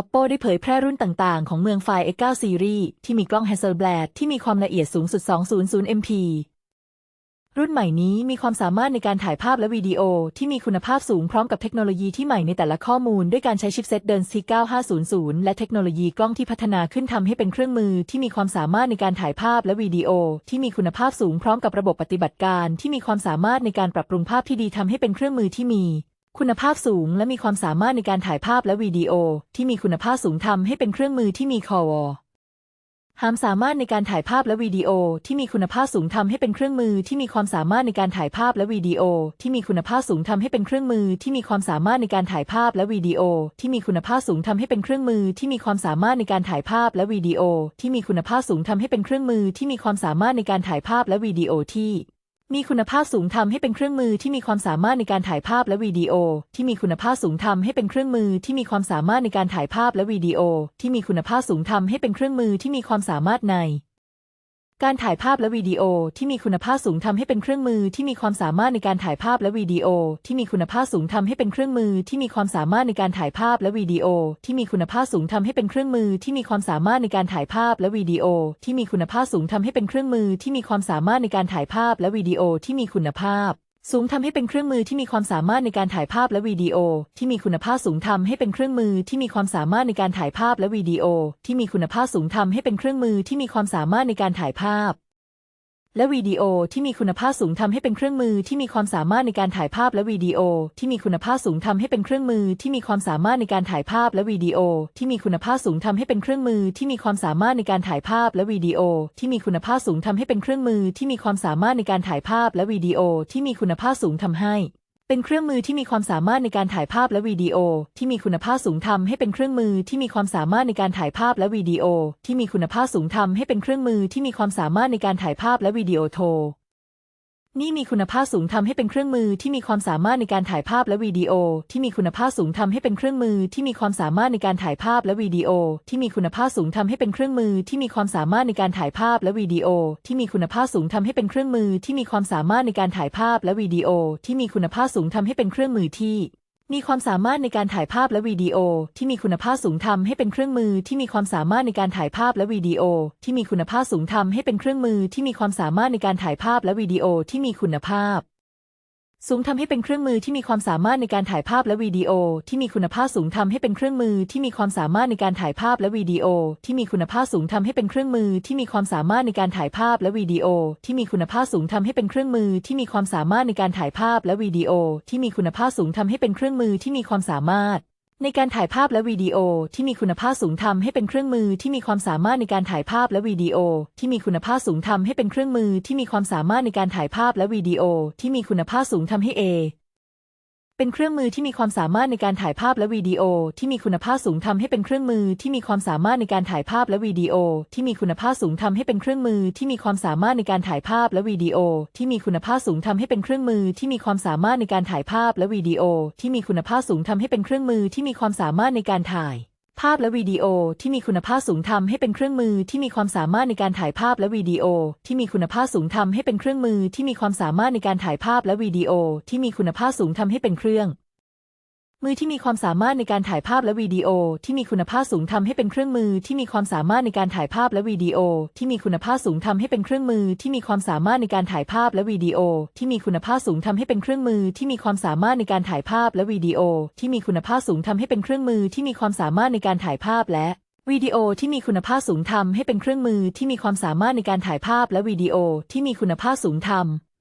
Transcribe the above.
Oppo ได้เผยแพร่รุ่นต่างๆ ของเมืองไฟ X9 Series ที่มีกล้อง Hasselblad ที่มีความละเอียดสูงสุด 200 MP รุ่นใหม่นี้มีความสามารถในการถ่ายภาพและวิดีโอที่มีคุณภาพสูงพร้อมกับเทคโนโลยีที่ใหม่ในแต่ละข้อมูล ด้วยการใช้ชิปเซ็ตเดิน C9500 และเทคโนโลยีกล้องที่พัฒนาขึ้นทำให้เป็นเครื่องมือที่มีความสามารถในการถ่ายภาพและวิดีโอ ที่มีคุณภาพสูงพร้อมกับระบบปฏิบัติการ ที่มีความสามารถในการปรับปรุงภาพที่ดีทำให้เป็นเครื่องมือที่มี คุณภาพสูงและมีความสามารถในการถ่ายภาพและวิดีโอ ที่มีคุณภาพสูงทำให้เป็นเครื่องมือที่มีคอวอหามสามารถในการถ่ายภาพและวิดีโอที่มีคุณภาพสูงทำให้เป็นเครื่องมือที่มีความสามารถในการถ่ายภาพและวิดีโอ ที่มีคุณภาพสูงทำให้เป็นเครื่องมือที่มีความสามารถในการถ่ายภาพและวิดีโอ ที่มีคุณภาพสูงทำให้เป็นเครื่องมือที่มีความสามารถในการถ่ายภาพและวิดีโอ ที่มีคุณภาพสูงทำให้เป็นเครื่องมือที่มีความสามารถในการถ่ายภาพและวิดีโอที่ มีคุณภาพสูงทำให้เป็นเครื่องมือที่มีความสามารถในการถ่ายภาพและวิดีโอ ที่มีคุณภาพสูงทำให้เป็นเครื่องมือที่มีความสามารถในการถ่ายภาพและวิดีโอ ที่มีคุณภาพสูงทำให้เป็นเครื่องมือที่มีความสามารถใน การถ่ายภาพและวิดีโอที่มีคุณภาพสูงทำให้เป็นเครื่องมือที่มีความสามารถในการถ่ายภาพและวิดีโอที่มีคุณภาพสูงทำให้เป็นเครื่องมือที่มีความสามารถในการถ่ายภาพและวิดีโอที่มีคุณภาพสูงทำให้เป็นเครื่องมือที่มีความสามารถในการถ่ายภาพและวิดีโอที่มีคุณภาพสูงทำให้เป็นเครื่องมือที่มีความสามารถในการถ่ายภาพและวิดีโอที่มีคุณภาพ สูงทำให้เป็นเครื่องมือที่มีความสามารถในการถ่ายภาพและวิดีโอ ที่มีคุณภาพสูงทำให้เป็นเครื่องมือที่มีความสามารถในการถ่ายภาพและวิดีโอ ที่มีคุณภาพสูงทำให้เป็นเครื่องมือที่มีความสามารถในการถ่ายภาพ และวิดีโอที่มีคุณภาพสูงทำให้เป็นเครื่องมือที่มีความสามารถในการถ่ายภาพและวิดีโอ ที่มีคุณภาพสูงทำให้เป็นเครื่องมือที่มีความสามารถในการถ่ายภาพและวิดีโอ ที่มีคุณภาพสูงทำให้เป็นเครื่องมือที่มีความสามารถในการถ่ายภาพและวิดีโอ ที่มีคุณภาพสูงทำให้เป็นเครื่องมือที่มีความสามารถในการถ่ายภาพและวิดีโอ ที่มีคุณภาพสูงทำให้ เป็นเครื่องมือที่มีความสามารถในการถ่ายภาพและวิดีโอ ที่มีคุณภาพสูงทำให้เป็นเครื่องมือที่มีความสามารถในการถ่ายภาพและวิดีโอ ที่มีคุณภาพสูงทำให้เป็นเครื่องมือที่มีความสามารถในการถ่ายภาพและวิดีโอโทร นี่มีคุณภาพสูงทำให้เป็นเครื่องมือที่มีความสามารถในการถ่ายภาพและวิดีโอ ที่มีคุณภาพสูงทำให้เป็นเครื่องมือที่มีความสามารถในการถ่ายภาพและวิดีโอ ที่มีคุณภาพสูงทำให้เป็นเครื่องมือที่มีความสามารถในการถ่ายภาพและวิดีโอ ที่มีคุณภาพสูงทำให้เป็นเครื่องมือที่มีความสามารถในการถ่ายภาพและวิดีโอ ที่มีคุณภาพสูงทำให้เป็นเครื่องมือที่ มีความสามารถในการถ่ายภาพและวิดีโอ ที่มีคุณภาพสูงทำให้เป็นเครื่องมือที่มีความสามารถในการถ่ายภาพและวิดีโอ ที่มีคุณภาพสูงทำให้เป็นเครื่องมือที่มีความสามารถในการถ่ายภาพและวิดีโอที่มีคุณภาพ สูงทำให้เป็นเครื่องมือที่มีความสามารถในการถ่ายภาพและวิดีโอ ที่มีคุณภาพสูงทำให้เป็นเครื่องมือที่มีความสามารถในการถ่ายภาพและวิดีโอ ที่มีคุณภาพสูงทำให้เป็นเครื่องมือที่มีความสามารถในการถ่ายภาพและวิดีโอ ที่มีคุณภาพสูงทำให้เป็นเครื่องมือที่มีความสามารถในการถ่ายภาพและวิดีโอ ที่มีคุณภาพสูงทำให้เป็นเครื่องมือที่มีความสามารถ ในการถ่ายภาพและวิดีโอที่มีคุณภาพสูงทำให้เป็นเครื่องมือที่มีความสามารถในการถ่ายภาพและวิดีโอที่มีคุณภาพสูงทำให้เป็นเครื่องมือที่มีความสามารถในการถ่ายภาพและวิดีโอที่มีคุณภาพสูงทำให้ A เป็นเครื่องมือที่มีความสามารถในการถ่ายภาพและวิดีโอ ที่มีคุณภาพสูงทำให้เป็นเครื่องมือที่มีความสามารถในการถ่ายภาพและวิดีโอ ที่มีคุณภาพสูงทำให้เป็นเครื่องมือที่มีความสามารถในการถ่ายภาพและวิดีโอ ที่มีคุณภาพสูงทำให้เป็นเครื่องมือที่มีความสามารถในการถ่ายภาพและวิดีโอ ที่มีคุณภาพสูงทำให้เป็นเครื่องมือที่มีความสามารถในการถ่าย ภาพและวิดีโอที่มีคุณภาพสูงทำให้เป็นเครื่องมือที่มีความสามารถในการถ่ายภาพและวิดีโอ ที่มีคุณภาพสูงทำให้เป็นเครื่องมือที่มีความสามารถในการถ่ายภาพและวิดีโอ ที่มีคุณภาพสูงทำให้เป็นเครื่อง มือที่มีความสามารถในการถ่ายภาพและวิดีโอที่มีคุณภาพสูงทำให้เป็นเครื่องมือที่มีความสามารถในการถ่ายภาพและวิดีโอที่มีคุณภาพสูงทำให้เป็นเครื่องมือที่มีความสามารถในการถ่ายภาพและวิดีโอที่มีคุณภาพสูงทำให้เป็นเครื่องมือที่มีความสามารถในการถ่ายภาพและวิดีโอที่มีคุณภาพสูงทำให้เป็นเครื่องมือที่มีความสามารถในการถ่ายภาพและวิดีโอที่มีคุณภาพสูงทำให้เป็นเครื่องมือที่มีความสามารถในการถ่ายภาพและวิดีโอที่มีคุณภาพสูงทำ